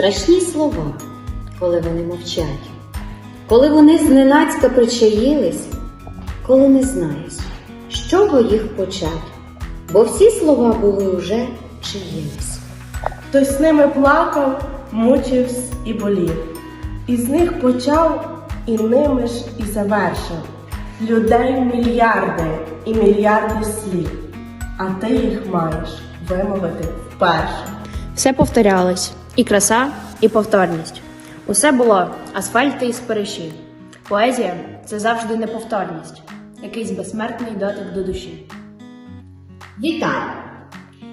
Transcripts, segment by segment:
страшні слова, коли вони мовчать, коли вони зненацька причаїлись, коли не знаєш, з чого їх почати, бо всі слова були уже чиїмись. Хтось ними плакав, мучився і болів. Із них почав і ними ж і завершив. Людей мільярди і мільярди слів, а ти їх маєш вимовити вперше. Все повторялось і краса, і повторність. Усе було асфальти і спариші. Поезія це завжди неповторність, якийсь безсмертний дотик до душі. Вітаю!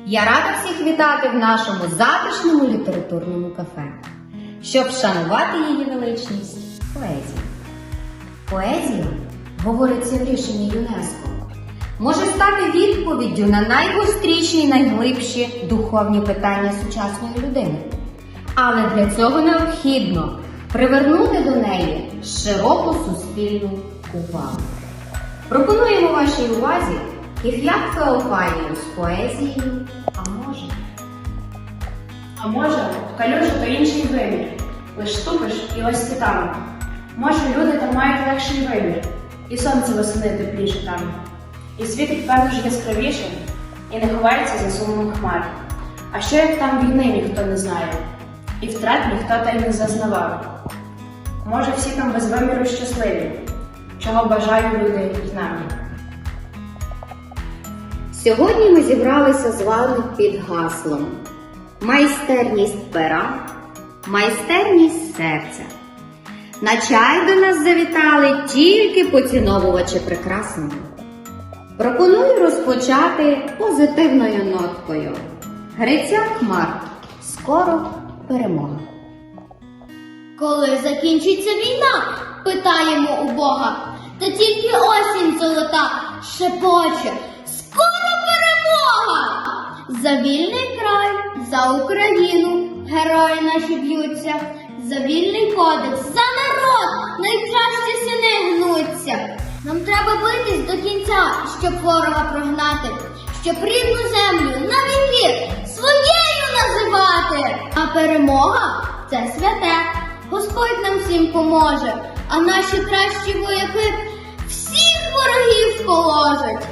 Я рада всіх вітати в нашому затишному літературному кафе, щоб вшанувати її величність поезію. Поезія, говориться в рішенні ЮНЕСКО, може стати відповіддю на найгостріші і найглибші духовні питання сучасної людини. Але для цього необхідно привернути до неї широку суспільну увагу. Пропонуємо вашій увазі Кіхляк Феофанію з поезією, а може. А може, калюжа то інший вимір. Лиш ступиш і ось там. Може, люди там мають легший вимір, і сонце восени тепліше там. І світить, певно ж яскравіше, і не ховається за сумом хмар. А що як там війни ніхто не знає, і втрат ніхто та й не зазнавав. Може, всі там без виміру щасливі, чого бажають люди й нам. Сьогодні ми зібралися з вами під гаслом Майстерність пера, майстерність серця. На чай до нас завітали тільки поціновувачі прекрасного. Пропоную розпочати позитивною ноткою. Грицяк Марк. Скоро перемога. Коли закінчиться війна, питаємо у Бога, та тільки осінь золота шепоче. Скоро перемога! За вільний край, за Україну герої наші б'ються, за вільний кодекс, за народ найкращі сини гнуться. Нам треба битись до кінця, щоб ворога прогнати, щоб рідну землю на віки своєю називати. А перемога це святе. Господь нам всім поможе, а наші кращі вояки всіх ворогів положать.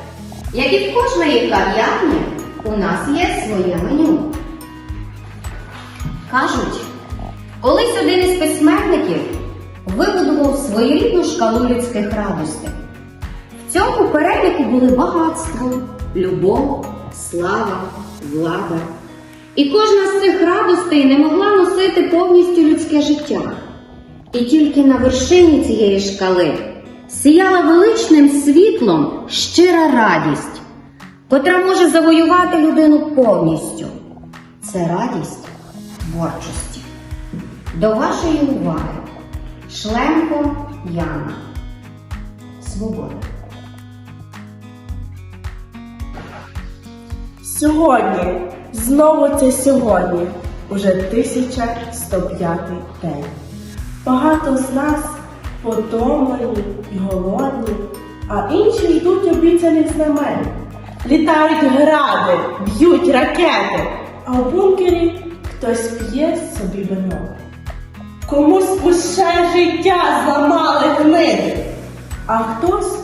Як і в кожної кав'ярні, у нас є своє меню. Кажуть, колись один із письменників вибудував своєрідну шкалу людських радостей. В цьому переліку були багатство, любов, слава, влада. І кожна з цих радостей не могла носити повністю людське життя. І тільки на вершині цієї шкали сіяла величним світлом щира радість, котра може завоювати людину повністю. Це радість творчості. До вашої уваги Шлемко Яна. Свобода. Сьогодні, знову це сьогодні, уже 1105 день. Багато з нас потомлені і голодні, а інші ждуть обіцяних знамен. Літають гради, б'ють ракети, а в бункері хтось п'є собі вино. Комусь усе життя зламали книги, а хтось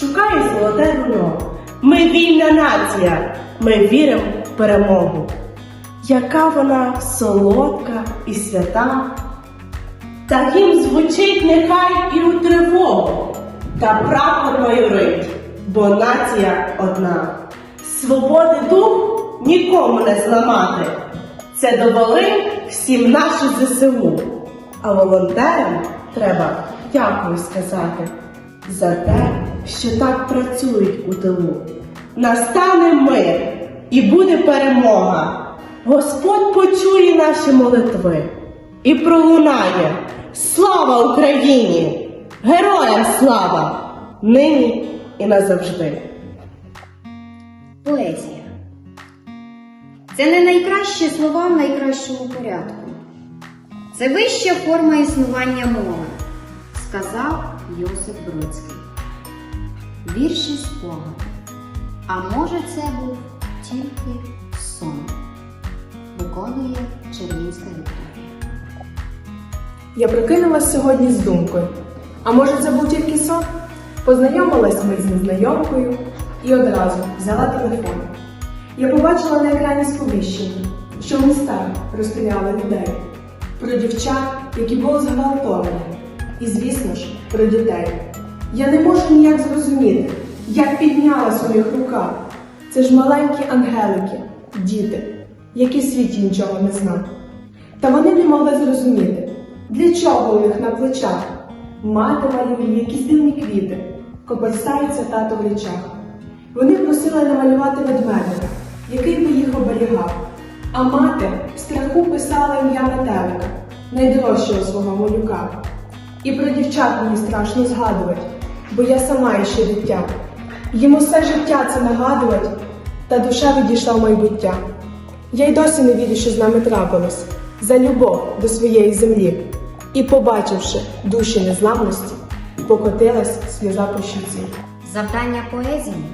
шукає золоте руно. Ми вільна нація, ми віримо перемогу. Яка вона солодка і свята, та їм звучить нехай і у тривогу, та прапор майорить, бо нація одна. Свободи дух нікому не зламати. Це довели всім наші ЗСУ. А волонтерам треба дякую сказати за те, що так працюють у тилу. Настане мир і буде перемога. Господь почує наші молитви і пролунає. Слава Україні! Героям слава! Нині і назавжди. Поезія. Це не найкращі слова в найкращому порядку. Це вища форма існування мови, сказав Йосип Бродський. Вірші спогад. А може, це був тільки сон. Виконує Чернівська Вікторія. Я прокинулась сьогодні з думкою. А може це був тільки сон? Познайомилась ми з незнайомкою і одразу взяла телефон. Я побачила на екрані сповіщення, що в містах розстріляли людей, про дівчат, які були зґвалтовані, і, звісно ж, про дітей. Я не можу ніяк зрозуміти, як піднялась у них рука. Це ж маленькі ангелики, діти, які в світі нічого не знали. Та вони не могли зрозуміти, для чого у них на плечах мати малює якісь дивні квіти, копальстається тато в річах. Вони просили намалювати ведмедика, який би їх оберігав. А мати в страху писала ім'я метелика, найдорожчого свого малюка. І про дівчат мені страшно згадувати, бо я сама іще дитя. Їм усе життя це нагадувати, та душа відійшла в майбуття. Я й досі не вірю, що з нами трапилось за любов до своєї землі. І, побачивши душі незламності, покотилась сльоза по щуці. Завдання поезії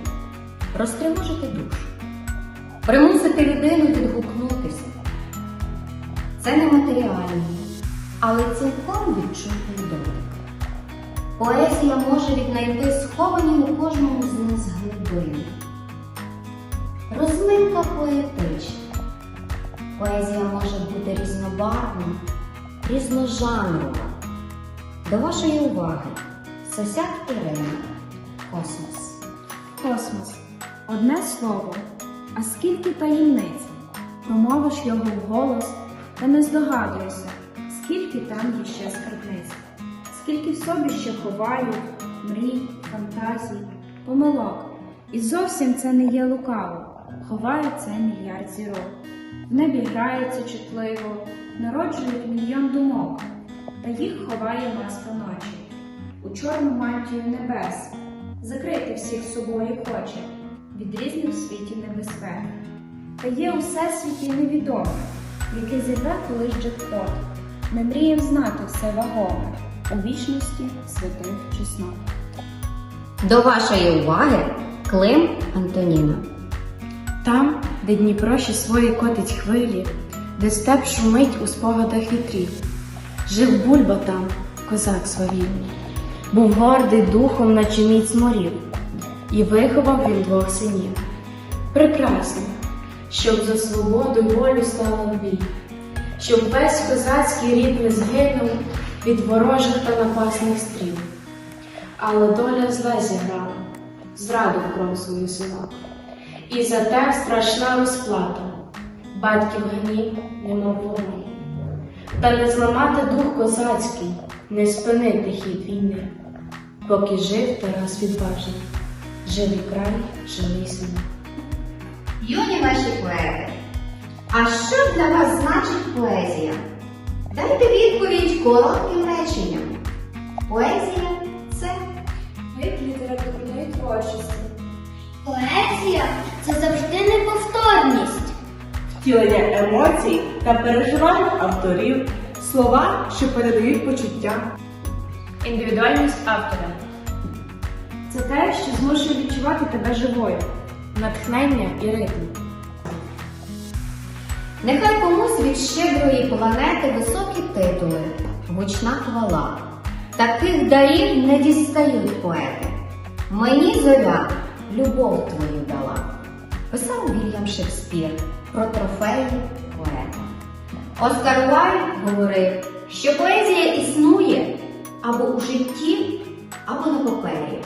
розтривожити душу, примусити людину відгукнутися. Це не матеріально, але цілком відчутний дотик. Поезія може віднайти сховані у кожному з нас глибини. Розминка поетична. Поезія може бути різнобарвна, різножанрова. До вашої уваги Сосяк Ірина. Космос. Космос. Одне слово. А скільки таємниць? Промовиш його вголос, та не здогадуєшся, скільки там є ще скарбниць, скільки в собі ще ховають мрій, фантазій, помилок. І зовсім це не є лукаво, ховають це мільярд зірок. В небі грається чутливо, народжують мільйон думок, та їх ховає маска ночі у чорну мантію небес, закрити всіх собою хоче від різних світів небезпек. Та є у всесвіті невідоме, яке зірве колись джекпот. Ми мрієм знати все вагоме у вічності святих чеснот. До вашої уваги Клим Антоніна. Там, де Дніпро ще свої котить хвилі, де степ шумить у спогадах вітрів. Жив бульба там, козак свавільний, був гордий духом, наче міць морів, і виховав він двох синів. Прекрасно, щоб за свободу волю стала в бій, щоб весь козацький рід не згинув від ворожих та напасних стріл. Але доля зле зіграла, зраду кров свою синок. І за те страшна розплата, батьків гнів, немов вогонь. Та не зламати дух козацький, не спинити хід війни, поки жив Тарас відважний, живий край, живий син. Юні наші поети. А що для вас значить поезія? Дайте відповідь коротким реченням. Поезія це Вид літературної творчості. Поезія це завжди неповторність. Втілення емоцій та переживань авторів, слова, що передають почуття. Індивідуальність автора. Це те, що змушує відчувати тебе живою, натхнення і ритм. Нехай комусь від щедрої планети високі титули, гучна хвала. Таких дарів не дістають поети. Мені зоря любов твою дала. Писав Вільям Шекспір про трофеї поета. Оскар Вайльд говорив, що поезія існує або у житті, або на папері.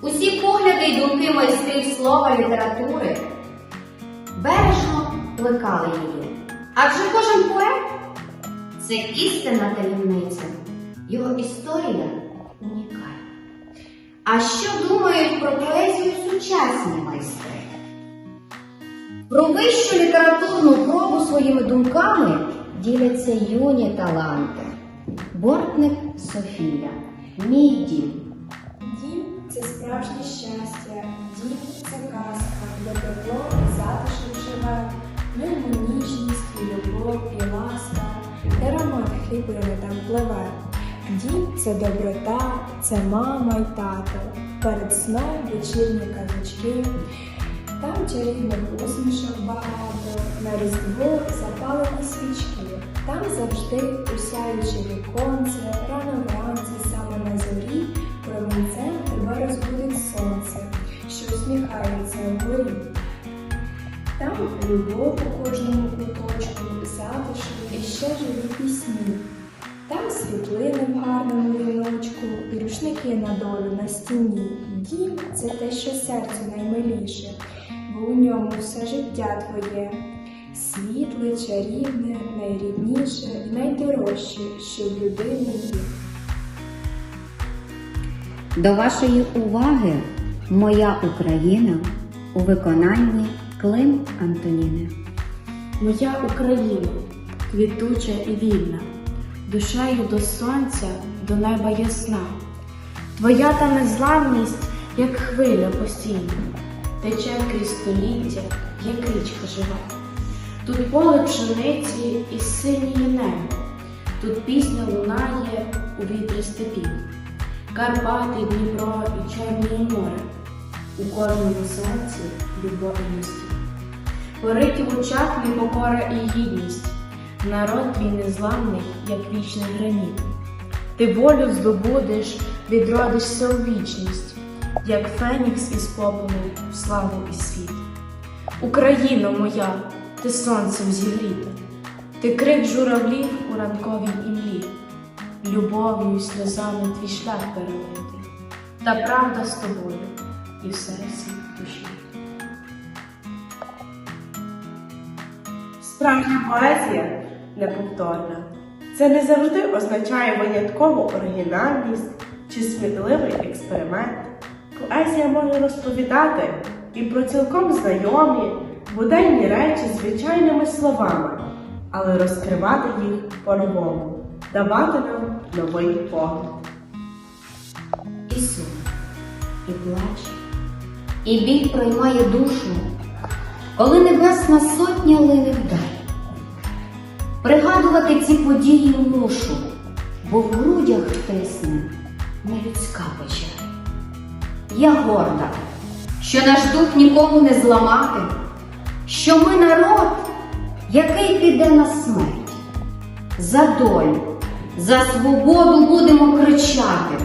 Усі погляди й думки майстрів слова літератури бережно плекали її. Адже кожен поет це істинна таємниця, його історія унікальна. А що думають про поезію сучасні майстри? Про вищу літературну пробу своїми думками діляться юні таланти. Бортник Софія, мій дім. Дім це справжнє щастя, дім це казка, де затишок живе, ньому ніжність і любов, і ласка, де роман хлібини там пливе. Дім це доброта, це мама й тато, перед сном вечірні казочки, Там чарівних усмішок багато, на різдво запалені свічки. Там завжди усяюче віконце, рано вранці, саме на зорі, промінцем тебе розбудить сонце, що усміхається вгорі. Там любов у кожному куточку, затишок і ще живі пісні. Там світлини в гарному віночку і рушники на долю на стіні. Дім це те, що серцю наймиліше, бо у ньому все життя твоє. Світле, чарівне, найрідніше і найдорожче, що в людині є. До вашої уваги моя Україна у виконанні Клим Антоніни. Моя Україна, квітуча і вільна, душею до сонця, до неба ясна. Твоя та незламність, як хвиля постійна, тече крізь століття, як річка жива. Тут поле пшениці і синіє небо, тут пісня лунає у вітрі степів. Карпати, Дніпро і Чорне море, у кожному серці любов і місті. Пориті в очах непокора і гідність, народ твій незламний, як вічний граніт. Ти волю здобудеш, відродишся у вічність, як фенікс із попелу в славу і світ. Україно моя, ти сонцем зігріта, ти крик журавлів у ранковій імлі, любов'ю і сльозами твій шлях перелитий, та правда з тобою і в серці душі. Справжня поезія неповторна. Це не завжди означає виняткову оригінальність чи сміливий експеримент. Поезія може розповідати і про цілком знайомі, буденні речі звичайними словами, але розкривати їх по-новому, давати нам новий погляд. І сум, і плач, і біль проймає душу, коли небесна сотня лине вдаль. Пригадувати ці події мушу, бо в грудях тисне нелюдська печаль. Я горда, що наш дух нікому не зламати, що ми народ, який піде на смерть. За долю, за свободу будемо кричати.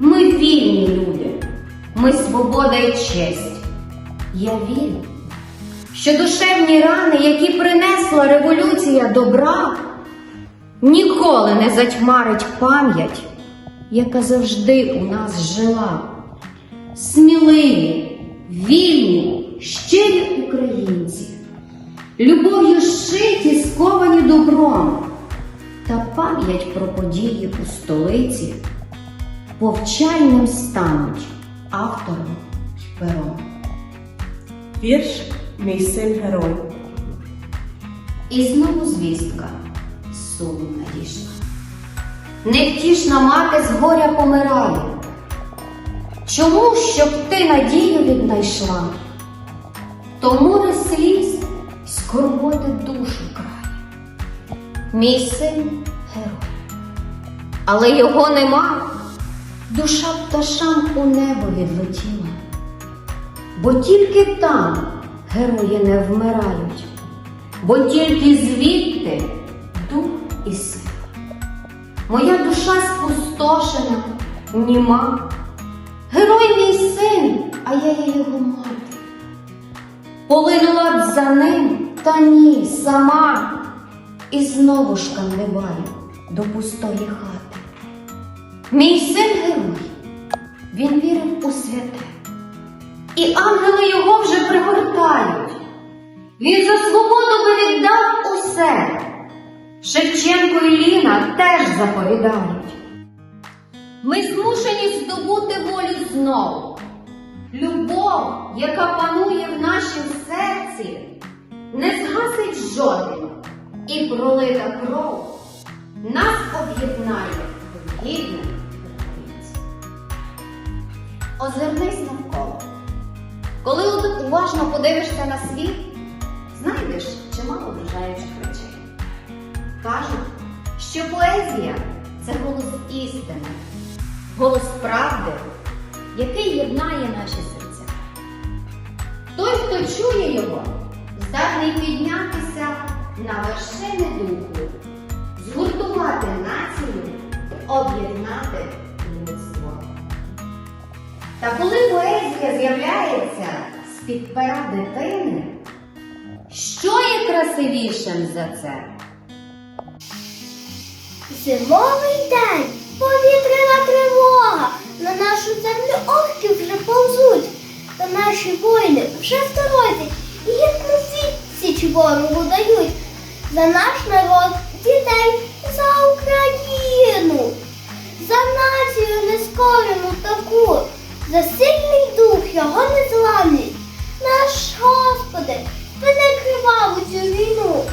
Ми вільні люди, ми свобода і честь. Я вірю, що душевні рани, які принесла революція добра, ніколи не затьмарить пам'ять, яка завжди у нас жила. Сміливі, вільні, щирі українці, любов'ю шиті, сковані добром, та пам'ять про події у столиці повчальним стануть автором і пером. Вірш Мій син герой. І знову звістка з суму надійшла. Невтішна мати з горя помирає. Чому щоб ти надію віднайшла? То море сліз скорботи душу крає. Мій син герой, але його нема. Душа пташам у небо відлетіла, бо тільки там герої не вмирають, бо тільки звідти дух і сила. Моя душа спустошена, німа. Герой мій син, а я є його мати. Полинула б за ним, та ні, сама. І знову шкандибаю до пустої хати. Мій син герой, він вірив у святе. І ангели його вже пригортають. Він за свободу би віддав усе. Шевченко і Ліна теж заповідають. Ми змушені здобути волю знову. Любов, яка панує в нашім серці, не згасить жоден, і пролита кров нас об'єднає в гідних українців. Озирнись навколо. Коли уважно подивишся на світ, знайдеш чимало вражаючих речей. Кажуть, що поезія це голос істини, голос правди, який єднає наші серця. Той, хто чує його, здатний піднятися на вершини духу, згуртувати націю, об'єднати людство. Та коли поезія з'являється з-під пера дитини, що є красивішим за це? Зимовий день, Повітряна тривога, на нашу землю орки вже повзуть, та наші воїни вже в дорозі і гірну січ ворогу дають. За наш народ дітей, за Україну, за націю нескорену таку, за сильний дух його незламний. Наш Господи, ви не криваву цю війну.